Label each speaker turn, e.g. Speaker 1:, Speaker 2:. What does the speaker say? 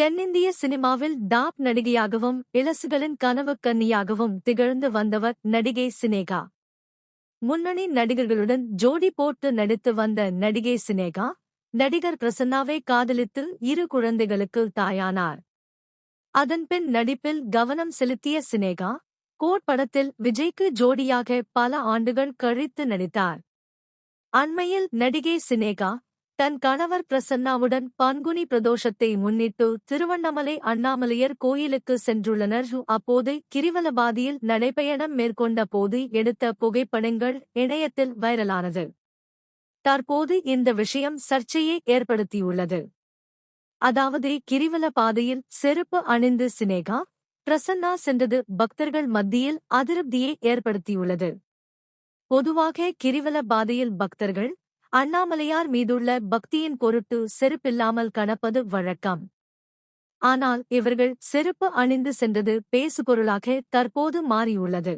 Speaker 1: தென்னிந்திய சினிமாவில் டாப் நடிகையாகவும் இளசுகளின் கனவு கன்னியாகவும் திகழ்ந்து வந்தவர் நடிகை சினேகா. முன்னணி நடிகர்களுடன் ஜோடி போட்டு நடித்து வந்த நடிகை சினேகா நடிகர் பிரசன்னாவை காதலித்து இரு குழந்தைகளுக்கு தாயானார். அதன்பின் நடிப்பில் கவனம் செலுத்திய சினேகா கோட் படத்தில் விஜய்க்கு ஜோடியாக பல ஆண்டுகள் கழித்து நடித்தார். அண்மையில் நடிகை சினேகா தன் கணவர் பிரசன்னாவுடன் பங்குனி பிரதோஷத்தை முன்னிட்டு திருவண்ணாமலை அண்ணாமலையர் கோயிலுக்கு சென்றுள்ளனர். அப்போது கிரிவலபாதியில் நடைபயணம் மேற்கொண்ட போது எடுத்த புகைப்படங்கள் இணையத்தில் வைரலானது. தற்போது இந்த விஷயம் சர்ச்சையை ஏற்படுத்தியுள்ளது. அதாவது கிரிவல பாதையில் செருப்பு அணிந்து சினேகா பிரசன்னா சென்றது பக்தர்கள் மத்தியில் அதிருப்தியை ஏற்படுத்தியுள்ளது. பொதுவாக கிரிவல பாதையில் பக்தர்கள் அண்ணாமலையார் மீதுள்ள பக்தியின் பொருட்டு செருப்பில்லாமல் கணப்பது வழக்கம். ஆனால் இவர்கள் செருப்பு அணிந்து சென்றது பேசுபொருளாக தற்போது மாறியுள்ளது.